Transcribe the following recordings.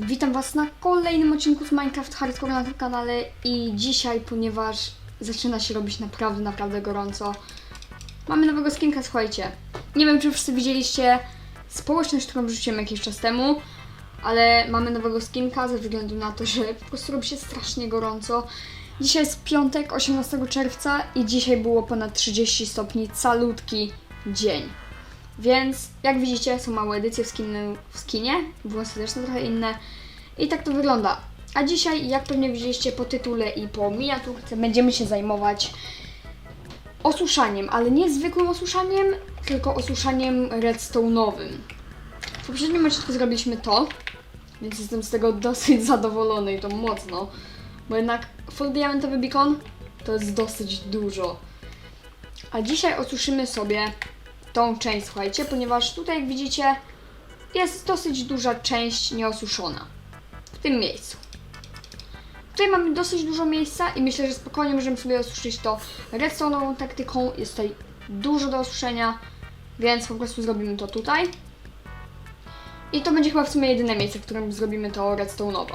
Witam Was na kolejnym odcinku z Minecraft Hardcore na tym kanale i dzisiaj, ponieważ zaczyna się robić naprawdę, naprawdę gorąco, mamy nowego skinka, słuchajcie. Nie wiem, czy wszyscy widzieliście społeczność, którą wrzuciłem jakiś czas temu, ale mamy nowego skinka ze względu na to, że po prostu robi się strasznie gorąco. Dzisiaj jest piątek, 18 czerwca i dzisiaj było ponad 30 stopni, calutki dzień. Więc jak widzicie, są małe edycje w, skinu, w skinie, włosy też są trochę inne i tak to wygląda. A dzisiaj, jak pewnie widzieliście po tytule i po miniaturce, będziemy się zajmować osuszaniem, ale nie zwykłym osuszaniem, tylko osuszaniem redstone'owym. W poprzednim odcinku zrobiliśmy to, więc jestem z tego dosyć zadowolony i to mocno, bo jednak full diamentowy beacon to jest dosyć dużo. A dzisiaj osuszymy sobie tą część, słuchajcie, ponieważ tutaj, jak widzicie, jest dosyć duża część nieosuszona. W tym miejscu. Tutaj mamy dosyć dużo miejsca i myślę, że spokojnie możemy sobie osuszyć to redstone'ową taktyką. Jest tutaj dużo do osuszenia, więc po prostu zrobimy to tutaj. I to będzie chyba w sumie jedyne miejsce, w którym zrobimy to redstone'owo.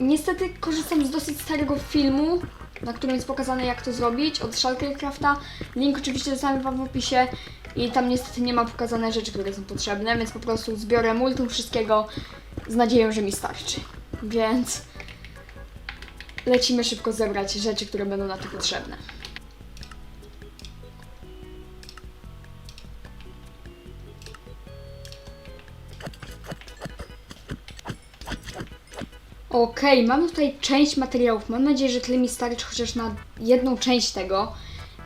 Niestety korzystam z dosyć starego filmu, na którym jest pokazane jak to zrobić od Shulkercrafta. Link oczywiście zostawiam Wam w opisie i tam niestety nie ma pokazane rzeczy, które są potrzebne, więc po prostu zbiorę multum wszystkiego z nadzieją, że mi starczy. Więc lecimy szybko zebrać rzeczy, które będą na to potrzebne. Okej, mamy tutaj część materiałów. Mam nadzieję, że tyle mi starczy chociaż na jedną część tego.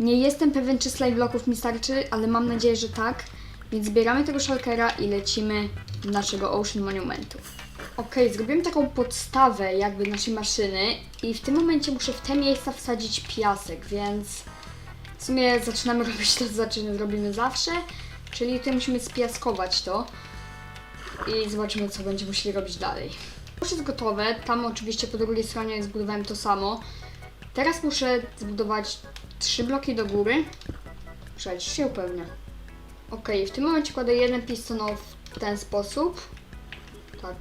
Nie jestem pewien, czy slide bloków mi starczy, ale mam nadzieję, że tak. Więc zbieramy tego shulkera i lecimy do naszego Ocean Monumentu. Okej, zrobiłem taką podstawę jakby naszej maszyny i w tym momencie muszę w te miejsca wsadzić piasek, więc w sumie zaczynamy robić to, co zaczynamy, robimy zawsze, czyli tutaj musimy spiaskować to i zobaczymy, co będziemy musieli robić dalej. Już jest gotowe, tam oczywiście po drugiej stronie zbudowałem to samo. Teraz muszę zbudować trzy bloki do góry. Muszę się pewnie. Ok, w tym momencie kładę jeden piston w ten sposób. Tak.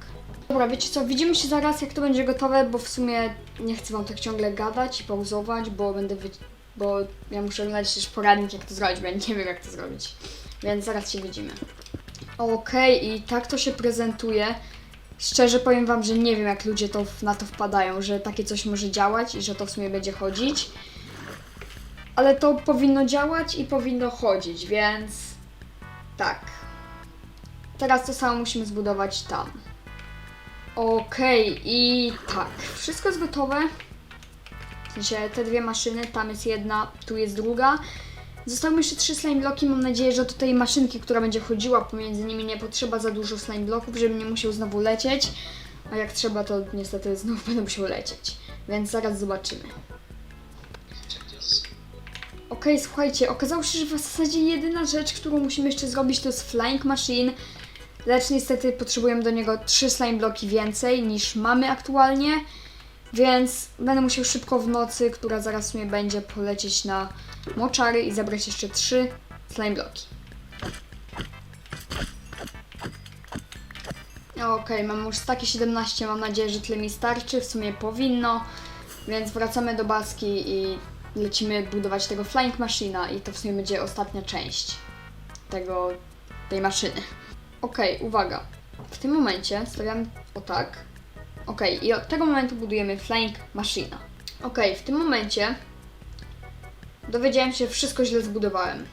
Dobra, wiecie co, widzimy się zaraz jak to będzie gotowe, bo w sumie nie chcę wam tak ciągle gadać i pauzować, bo będę wy... bo ja muszę oglądać też poradnik jak to zrobić, bo ja nie wiem jak to zrobić. Więc zaraz się widzimy. Okej, i tak to się prezentuje. Szczerze powiem Wam, że nie wiem, jak ludzie to, na to wpadają, że takie coś może działać i że to w sumie będzie chodzić. Ale to powinno działać i powinno chodzić, więc tak. Teraz to samo musimy zbudować tam. Okej, i tak. Wszystko jest gotowe. W sensie te dwie maszyny, tam jest jedna, tu jest druga. Zostały jeszcze trzy slime bloki. Mam nadzieję, że tej maszynki, która będzie chodziła pomiędzy nimi, nie potrzeba za dużo slime bloków, żeby nie musiał znowu lecieć. A jak trzeba, to niestety znowu będę musiał lecieć. Więc zaraz zobaczymy. Okej, słuchajcie, okazało się, że w zasadzie jedyna rzecz, którą musimy jeszcze zrobić, to jest Flying Machine. Lecz niestety potrzebujemy do niego trzy slime bloki więcej niż mamy aktualnie. Więc będę musiał szybko w nocy, która zaraz sumie będzie, polecieć na moczary i zabrać jeszcze trzy slime bloki. Okej, mam już takie 17, mam nadzieję, że tyle mi starczy, w sumie powinno, więc wracamy do baski i lecimy budować tego flying machina i to w sumie będzie ostatnia część tego, tej maszyny. Okej, uwaga, w tym momencie stawiam o tak, okej, i od tego momentu budujemy flying machina. Okej, w tym momencie dowiedziałem się, wszystko źle zbudowałem.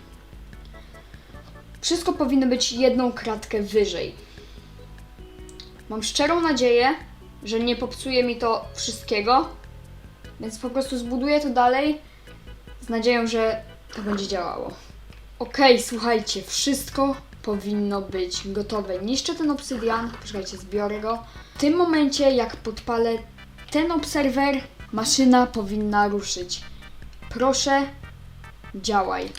Wszystko powinno być jedną kratkę wyżej. Mam szczerą nadzieję, że nie popsuje mi to wszystkiego, więc po prostu zbuduję to dalej z nadzieją, że to będzie działało. Okej, słuchajcie, wszystko powinno być gotowe. Niszczę ten obsydian, poczekajcie, zbiorę go. W tym momencie, jak podpalę ten obserwer, maszyna powinna ruszyć. Proszę, działaj.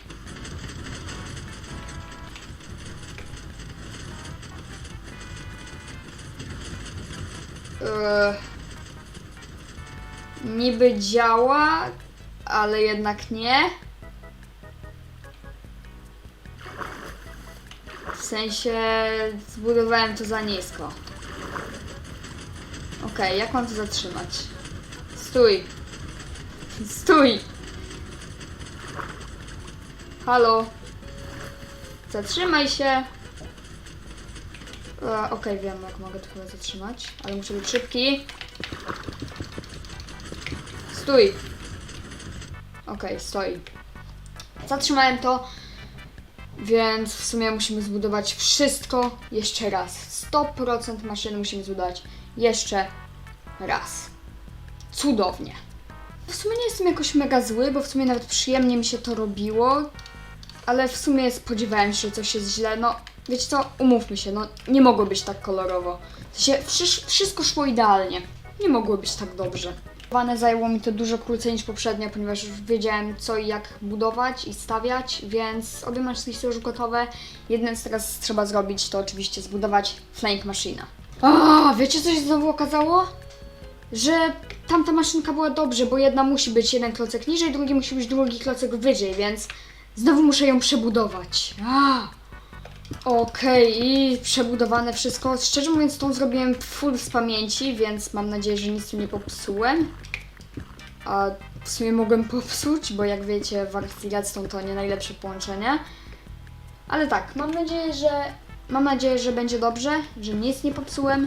Eee, niby działa, ale jednak nie. W sensie zbudowałem to za nisko. Okej, jak mam to zatrzymać? Stój! Stój! Halo? Zatrzymaj się! E, Okej, wiem jak mogę to chyba zatrzymać, ale muszę być szybki. Stój! Okej, stoi. Zatrzymałem to, więc w sumie musimy zbudować wszystko jeszcze raz. 100% maszyny musimy zbudować jeszcze raz. Cudownie. W sumie nie jestem jakoś mega zły, bo w sumie nawet przyjemnie mi się to robiło, ale w sumie spodziewałem się, że coś jest źle. No, wiecie co, umówmy się, no nie mogło być tak kolorowo. W sensie, wszy- wszystko szło idealnie. Nie mogło być tak dobrze. Wane zajęło mi to dużo krócej niż poprzednio, ponieważ już wiedziałem co i jak budować i stawiać, więc obie maszyny są już gotowe. Jedne co teraz trzeba zrobić to oczywiście zbudować flank maszyna. A, wiecie co się znowu okazało? Że tamta maszynka była dobrze, bo jedna musi być jeden klocek niżej, drugi musi być drugi klocek wyżej, więc znowu muszę ją przebudować. Okej, i przebudowane wszystko. Szczerze mówiąc, tą zrobiłem full z pamięci, więc mam nadzieję, że nic tu nie popsułem. A w sumie mogłem popsuć, bo jak wiecie, Redstone to nie najlepsze połączenie. Ale tak, mam nadzieję, że mam nadzieję, że będzie dobrze, że nic nie popsułem.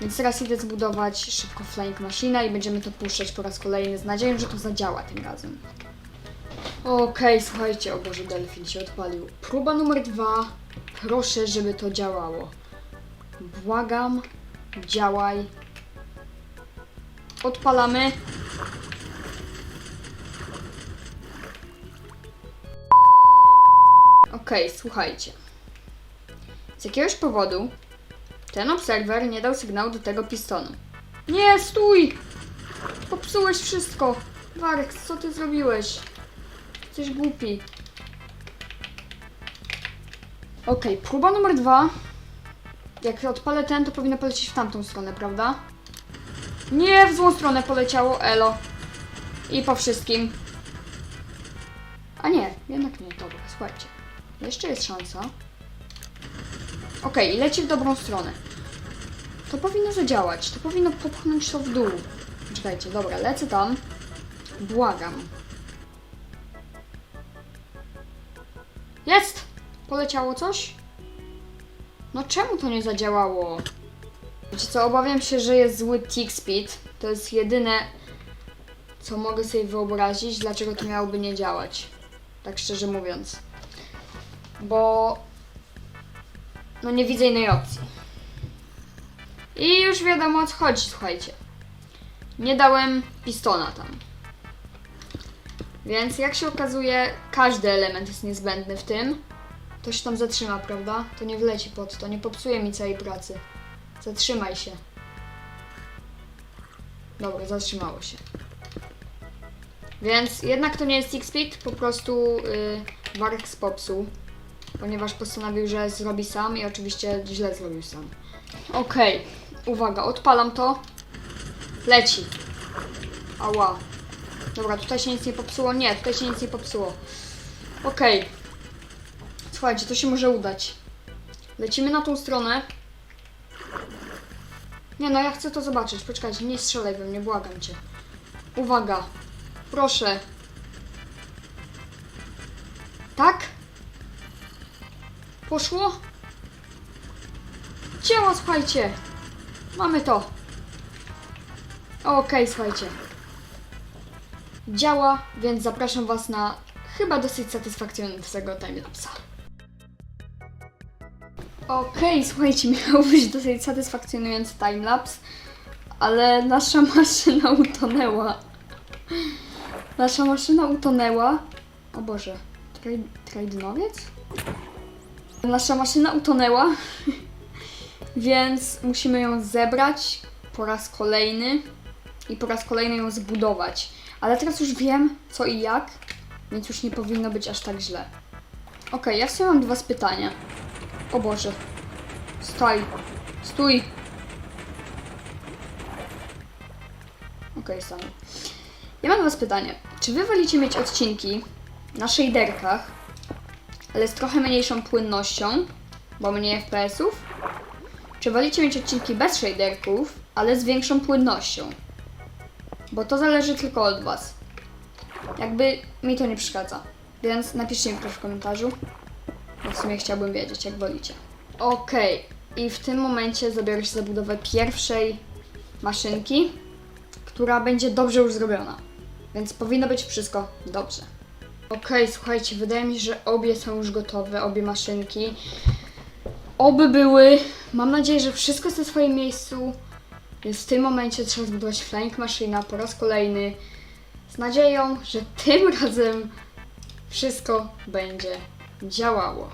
Więc teraz idę zbudować szybko flank maszynę i będziemy to puszczać po raz kolejny z nadzieją, że to zadziała tym razem. Okej, słuchajcie, o Boże, delfin się odpalił. Próba numer dwa. Proszę, żeby to działało. Błagam, działaj. Odpalamy. Okej, słuchajcie. Z jakiegoś powodu ten obserwer nie dał sygnału do tego pistonu. Nie, stój! Popsułeś wszystko! Warek, co ty zrobiłeś? Jesteś głupi. Okej, próba numer dwa. Jak odpalę ten, to powinno polecieć w tamtą stronę, prawda? Nie, w złą stronę poleciało, elo. I po wszystkim. A nie, jednak nie, dobra, słuchajcie. Jeszcze jest szansa. Okej, leci w dobrą stronę. To powinno zadziałać, to powinno popchnąć to w dół. Czekajcie, dobra, lecę tam. Błagam. Jest! Poleciało coś? No czemu to nie zadziałało? Wiecie co, obawiam się, że jest zły tick speed. To jest jedyne, co mogę sobie wyobrazić, dlaczego to miałoby nie działać. Tak szczerze mówiąc. Bo... No nie widzę innej opcji. I już wiadomo o co chodzi, słuchajcie. Nie dałem pistona tam. Więc jak się okazuje, każdy element jest niezbędny w tym. To się tam zatrzyma, prawda? To nie wleci pod to, nie popsuje mi całej pracy. Zatrzymaj się. Dobra, zatrzymało się. Więc jednak to nie jest X-Speed, po prostu yy, Warx popsuł. Ponieważ postanowił, że zrobi sam i oczywiście źle zrobił sam. Okej, uwaga, odpalam to. Leci. Ała. Dobra, tutaj się nic nie popsuło. Nie, tutaj się nic nie popsuło. Okej. Słuchajcie, to się może udać. Lecimy na tą stronę. Nie no, ja chcę to zobaczyć. Poczekajcie, nie strzelaj we mnie, błagam cię. Uwaga. Proszę. Tak? Poszło? Działa, słuchajcie. Mamy to. Okej, słuchajcie. Działa, więc zapraszam Was na chyba dosyć satysfakcjonującego timelapsa. Okej, słuchajcie, miał być dosyć satysfakcjonujący timelapse, ale nasza maszyna utonęła. Nasza maszyna utonęła. O Boże, traj- trajdynowiec? Nasza maszyna utonęła, więc musimy ją zebrać po raz kolejny i po raz kolejny ją zbudować. Ale teraz już wiem co i jak, więc już nie powinno być aż tak źle. Okej, ja w sumie mam do Was pytania. O Boże. Stój. Stój. Okej, stanę. Ja mam do Was pytanie. Czy Wy wolicie mieć odcinki na shaderkach, ale z trochę mniejszą płynnością, bo mniej FPS-ów? Czy wolicie mieć odcinki bez shaderków, ale z większą płynnością. Bo to zależy tylko od Was. Jakby mi to nie przeszkadza. Więc napiszcie mi proszę w komentarzu. Bo w sumie chciałbym wiedzieć, jak wolicie. Okej, i w tym momencie zabiorę się za budowę pierwszej maszynki, która będzie dobrze już zrobiona. Więc powinno być wszystko dobrze. Okej, słuchajcie, wydaje mi się, że obie są już gotowe, obie maszynki. Oby były. Mam nadzieję, że wszystko jest na swoim miejscu. Więc w tym momencie trzeba zbudować flying maszyna po raz kolejny. Z nadzieją, że tym razem wszystko będzie działało.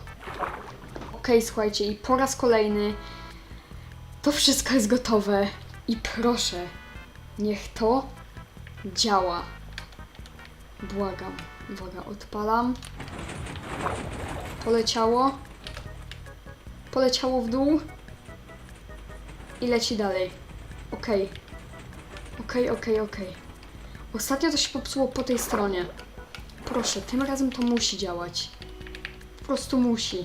Okej, słuchajcie, i po raz kolejny to wszystko jest gotowe. I proszę, niech to działa. Błagam. Uwaga, odpalam. Poleciało. Poleciało w dół. I leci dalej. Okej. Okej, okej, okej. Ostatnio to się popsuło po tej stronie. Proszę, tym razem to musi działać. Po prostu musi.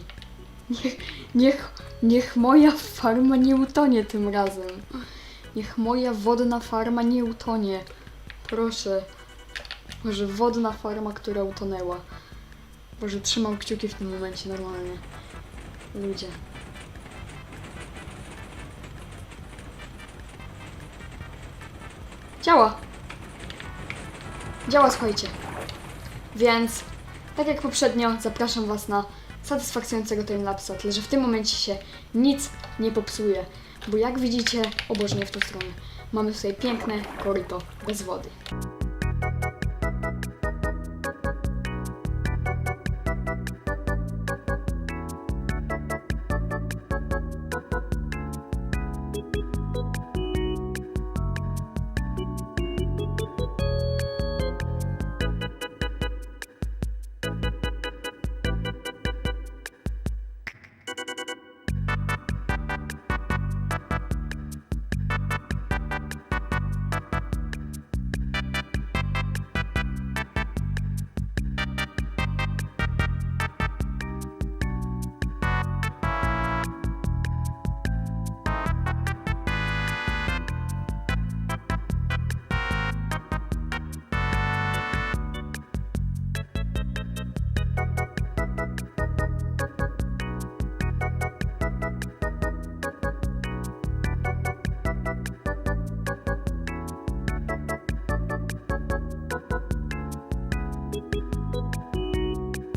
Niech, niech, niech moja farma nie utonie tym razem. Niech moja wodna farma nie utonie. Proszę. Może wodna farma, która utonęła. Boże, trzymam kciuki w tym momencie normalnie. Ludzie. Działa. Działa, słuchajcie. Więc, tak jak poprzednio, zapraszam Was na satysfakcjonującego timelapsa, tyle że w tym momencie się nic nie popsuje. Bo jak widzicie, o Boże, nie w tą stronę, mamy tutaj piękne koryto bez wody.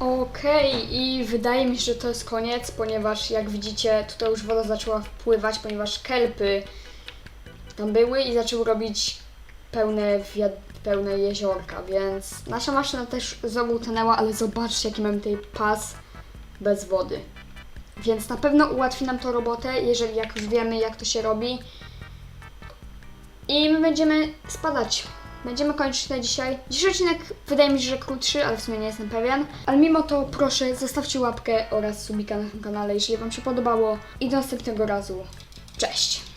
Okej, i wydaje mi się, że to jest koniec, ponieważ jak widzicie, tutaj już woda zaczęła wpływać, ponieważ kelpy tam były i zaczęły robić pełne, pełne jeziorka, więc nasza maszyna też z ogół tonęła, ale zobaczcie, jaki mamy tutaj pas bez wody. Więc na pewno ułatwi nam to robotę, jeżeli jak już wiemy, jak to się robi. I my będziemy spadać. Będziemy kończyć na dzisiaj. Dzisiejszy odcinek wydaje mi się, że krótszy, ale w sumie nie jestem pewien. Ale mimo to proszę zostawcie łapkę oraz subika na tym kanale, jeżeli Wam się podobało. I do następnego razu. Cześć!